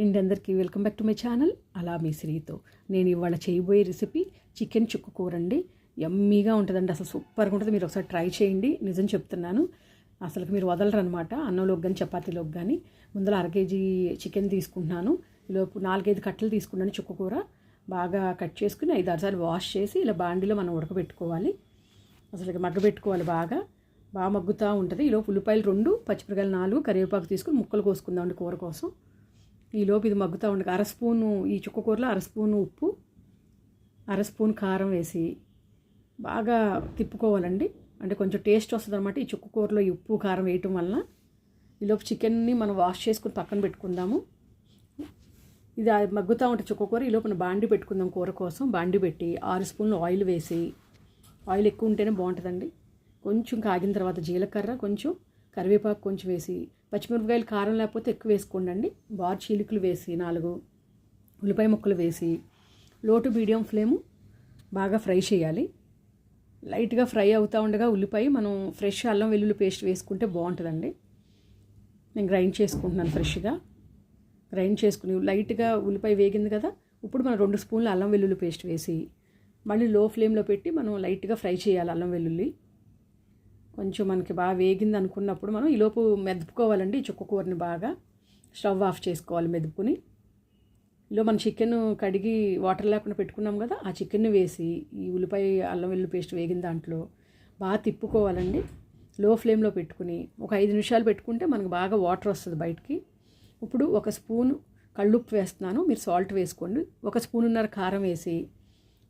And అందరికీ welcome back to my channel. అలా మీ శ్రీతో నేను ఇవాళ చేయబోయే రెసిపీ చికెన్ చుక్కు కూర అండి. యమ్మీగా ఉంటుందండి అసలు సూపర్గా ఉంటుంది. మీరు ఒకసారి ట్రై చేయండి నిజం చెప్తున్నాను. అసలు మీరు వదలరు అనమాట అన్నంలోకి కానీ చపాతీలోకి కానీ ముందర అర కేజీ చికెన్ తీసుకుంటున్నాను. ఈలోపు నాలుగైదు కట్టలు తీసుకున్నాను చుక్కు కూర. బాగా కట్ చేసుకుని ఐదు ఆరుసార్లు వాష్ చేసి ఇలా బాండీలో మనం ఉడకబెట్టుకోవాలి. అసలు మగ్గబెట్టుకోవాలి బాగా. బాగా మగ్గుతూ ఉంటుంది. ఈలోపు ఉల్లిపాయలు రెండు పచ్చిమిరకాయలు నాలుగు కరివేపాకు తీసుకుని ముక్కలు కోసుకుందామండి కూర కోసం. ఈలోపు ఇది మగ్గుతూ ఉండగా అర స్పూను ఈ చుక్క కూరలో అర స్పూను ఉప్పు అర స్పూన్ కారం వేసి బాగా తిప్పుకోవాలండి. అంటే కొంచెం టేస్ట్ వస్తుంది అనమాట ఈ చుక్క కూరలో ఈ ఉప్పు కారం వేయటం వలన. ఈలోపు చికెన్ని మనం వాష్ చేసుకుని పక్కన పెట్టుకుందాము. ఇది మగ్గుతూ ఉంటే చుక్క కూర ఈ లోపల బాండి పెట్టుకుందాం కూర కోసం. బాండి పెట్టి ఆరు స్పూన్లు ఆయిల్ వేసి ఆయిల్ ఎక్కువ ఉంటేనే బాగుంటుందండి. కొంచెం కాగిన తర్వాత జీలకర్ర కొంచెం కరివేపాకు కొంచెం వేసి పచ్చిమిరపకాయలు కారం లేకపోతే ఎక్కువ వేసుకోండి బార్ చీలికలు వేసి నాలుగు ఉల్లిపాయ ముక్కలు వేసి లోటు మీడియం ఫ్లేమ్ బాగా ఫ్రై చేయాలి. లైట్గా ఫ్రై అవుతూ ఉండగా ఉల్లిపాయ మనం ఫ్రెష్ అల్లం వెల్లుల్లి పేస్ట్ వేసుకుంటే బాగుంటుందండి. నేను గ్రైండ్ చేసుకుంటున్నాను ఫ్రెష్గా. గ్రైండ్ చేసుకుని లైట్గా ఉల్లిపాయ వేగింది కదా ఇప్పుడు మనం రెండు స్పూన్లు అల్లం వెల్లుల్లి పేస్ట్ వేసి మళ్ళీ లో ఫ్లేమ్లో పెట్టి మనం లైట్గా ఫ్రై చేయాలి అల్లం వెల్లుల్లి. కొంచెం మనకి బాగా వేగింది అనుకున్నప్పుడు మనం ఈలోపు మెదుపుకోవాలండి చుక్క కూరని బాగా. స్టవ్ ఆఫ్ చేసుకోవాలి మెదుపుని ఇలా మన చికెన్ కడిగి వాటర్ లేకుండా పెట్టుకున్నాం కదా ఆ చికెన్ వేసి ఈ ఉల్లిపాయ అల్లం వెల్లుల్లి పేస్ట్ వేగిన దాంట్లో బాగా తిప్పుకోవాలండి. లో ఫ్లేమ్లో పెట్టుకుని ఒక ఐదు నిమిషాలు పెట్టుకుంటే మనకు బాగా వాటర్ వస్తుంది బయటికి. ఇప్పుడు ఒక స్పూన్ కళ్ళుప్పు వేస్తున్నాను మీరు సాల్ట్ వేసుకోండి. ఒక స్పూన్ ఉన్నర కారం వేసి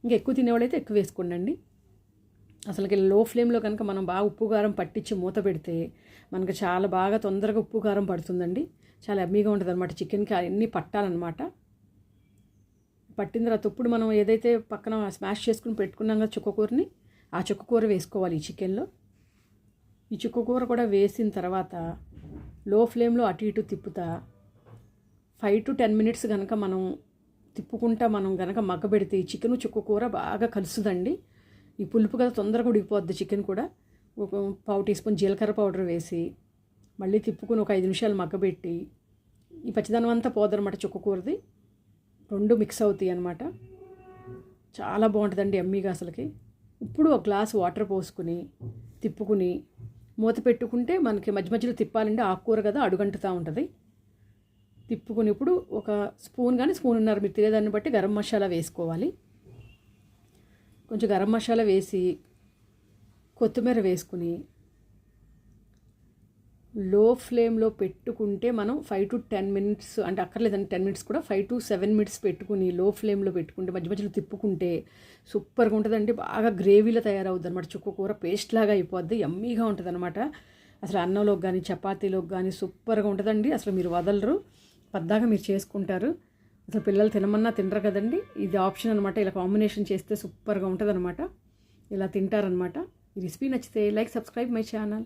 ఇంకా ఎక్కువ తినేవాళ్ళైతే ఎక్కువ వేసుకోండి అసలుకి లో ఫ్లేమ్లో కనుక మనం బాగా ఉప్పు కారం పట్టించి మూత పెడితే మనకు చాలా బాగా తొందరగా ఉప్పు కారం పడుతుందండి. చాలా అమ్మీగా ఉంటుంది అనమాట చికెన్కి అన్నీ పట్టాలన్నమాట. పట్టిన తర్వాత ఇప్పుడు మనం ఏదైతే పక్కన స్మాష్ చేసుకుని పెట్టుకున్నాం కదా చుక్కకూరని ఆ చుక్కకూర వేసుకోవాలి ఈ చికెన్లో ఈ చుక్కకూర కూడా వేసిన తర్వాత లో ఫ్లేమ్లో అటు ఇటు తిప్పుతా ఫైవ్ టు టెన్ మినిట్స్ కనుక మనం తిప్పుకుంటా మనం కనుక మగ్గబెడితే ఈ చికెన్ చుక్కకూర బాగా కలుస్తుందండి. ఈ పులుపు కదా తొందరగా ఉడికిపోద్ది చికెన్ కూడా. ఒక పావు టీ స్పూన్ జీలకర్ర పౌడర్ వేసి మళ్ళీ తిప్పుకుని ఒక ఐదు నిమిషాలు మగ్గబెట్టి ఈ పచ్చిదనం అంతా పోదనమాట చుక్కకూరది రెండు మిక్స్ అవుతాయి అనమాట చాలా బాగుంటుందండి ఎమ్మీగా అసలుకి. ఇప్పుడు ఒక గ్లాస్ వాటర్ పోసుకుని తిప్పుకుని మూత పెట్టుకుంటే మనకి మధ్య మధ్యలో తిప్పాలంటే ఆకుకూర కదా అడుగంటుతూ ఉంటుంది. తిప్పుకుని ఇప్పుడు ఒక స్పూన్ కానీ స్పూన్ ఉన్నారు మీరు తినేదాన్ని బట్టి గరం మసాలా వేసుకోవాలి. కొంచెం గరం మసాలా వేసి కొత్తిమీర వేసుకుని లో ఫ్లేమ్లో పెట్టుకుంటే మనం ఫైవ్ టు టెన్ మినిట్స్ అంటే అక్కర్లేదండి టెన్ మినిట్స్ కూడా ఫైవ్ టు సెవెన్ మినిట్స్ పెట్టుకుని లో ఫ్లేమ్లో పెట్టుకుంటే మధ్య మధ్యలో తిప్పుకుంటే సూపర్గా ఉంటుందండి. బాగా గ్రేవీలో తయారవుద్ది అనమాట చుక్క కూర పేస్ట్ లాగా అయిపోద్ది ఎమ్మీగా ఉంటుంది అనమాట అసలు అన్నంలోకి కానీ చపాతీలోకి కానీ సూపర్గా ఉంటుందండి. అసలు మీరు వదలరు పద్దాగా మీరు చేసుకుంటారు. అసలు పిల్లలు తినమన్నా తినరు కదండి. ఇది ఆప్షన్ అనమాట ఇలా కాంబినేషన్ చేస్తే సూపర్గా ఉంటుంది అనమాట ఇలా తింటారనమాట ఈ రెసిపీ నచ్చితే లైక్ సబ్స్క్రైబ్ మై ఛానల్.